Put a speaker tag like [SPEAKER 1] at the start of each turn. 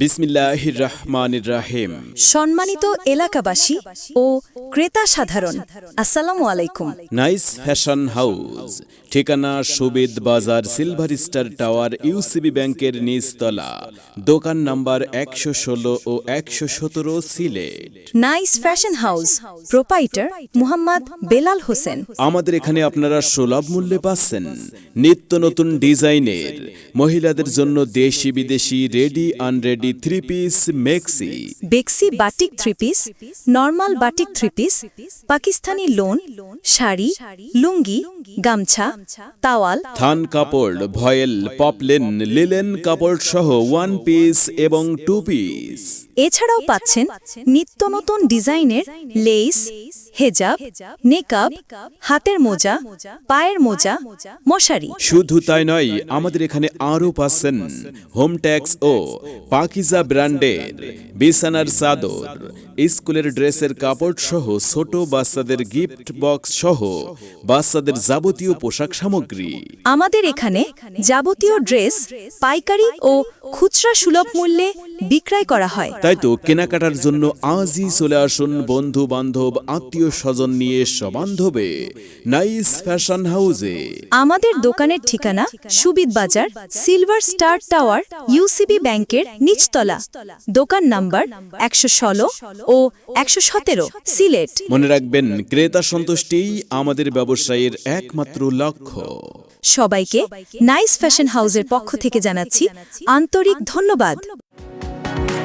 [SPEAKER 1] বিসমিল্লাহির রহমানির রাহিম
[SPEAKER 2] সম্মানিত এলাকাবাসী ও ক্রেতা সাধারণ আসসালাম আলাইকুম।
[SPEAKER 1] নাইস ফ্যাশন হাউস ঠিকানা সুবিদ বাজার সিলভার স্টার টাওয়ার ইউসিবি ব্যাংকের নিচতলা। দোকান নাম্বার একশো ষোলো ও একশো সতেরো Sylhet.
[SPEAKER 2] Nice fashion house proprietor Muhammad Belal Hossain.
[SPEAKER 1] আমাদের এখানে আপনারা সুলভ মূল্যে পাচ্ছেন। নিত্য নতুন ডিজাইনের মহিলাদের জন্য দেশি বিদেশি ready unready three piece maxi
[SPEAKER 2] বেক্সি batik three piece normal batik three piece Pakistani lawn sari lungi গামছা তাওয়াল
[SPEAKER 1] থান কাপড় ভয়েল পপলেন লিলেন কাপড় সহ ওয়ান পিস এবং টু পিস
[SPEAKER 2] এছাড়াও পাচ্ছেন নিত্য নতুন ডিজাইনের লেস হেজাব নেকাব হাতের মোজা পায়ের মোজা মশারি।
[SPEAKER 1] শুধু তাই নয় আমাদের এখানে আরও পাচ্ছেন হোম ট্যাক্স ও পাকিজা ব্র্যান্ডের বিছানার চাদর স্কুলের ড্রেসের কাপড় সহ ছোট বাচ্চাদের গিফট বক্স সহ বাচ্চাদের যাবতীয় পোশাক সামগ্রী।
[SPEAKER 2] আমাদের এখানে যাবতীয় ড্রেস পাইকারি ও খুচরা সুলভ মূল্যে বিক্রয় করা হয়।
[SPEAKER 1] তাই তো কেনাকাটার জন্য আজই চলে আসুন বন্ধু বান্ধব আত্মীয় স্বজন নিয়ে সবান্ধবে নাইস ফ্যাশন হাউসে।
[SPEAKER 2] আমাদের দোকানের ঠিকানা সুবিদ বাজার সিলভার স্টার টাওয়ার ইউসিবি ব্যাংকের নিচতলা। দোকান নাম্বার একশো ষোলো ও একশো সতেরো সিলেট।
[SPEAKER 1] মনে রাখবেন ক্রেতা সন্তুষ্টিই আমাদের ব্যবসায়ের একমাত্র লক্ষ্য।
[SPEAKER 2] সবাইকে নাইস ফ্যাশন হাউসের পক্ষ থেকে জানাচ্ছি আন্তরিক ধন্যবাদ।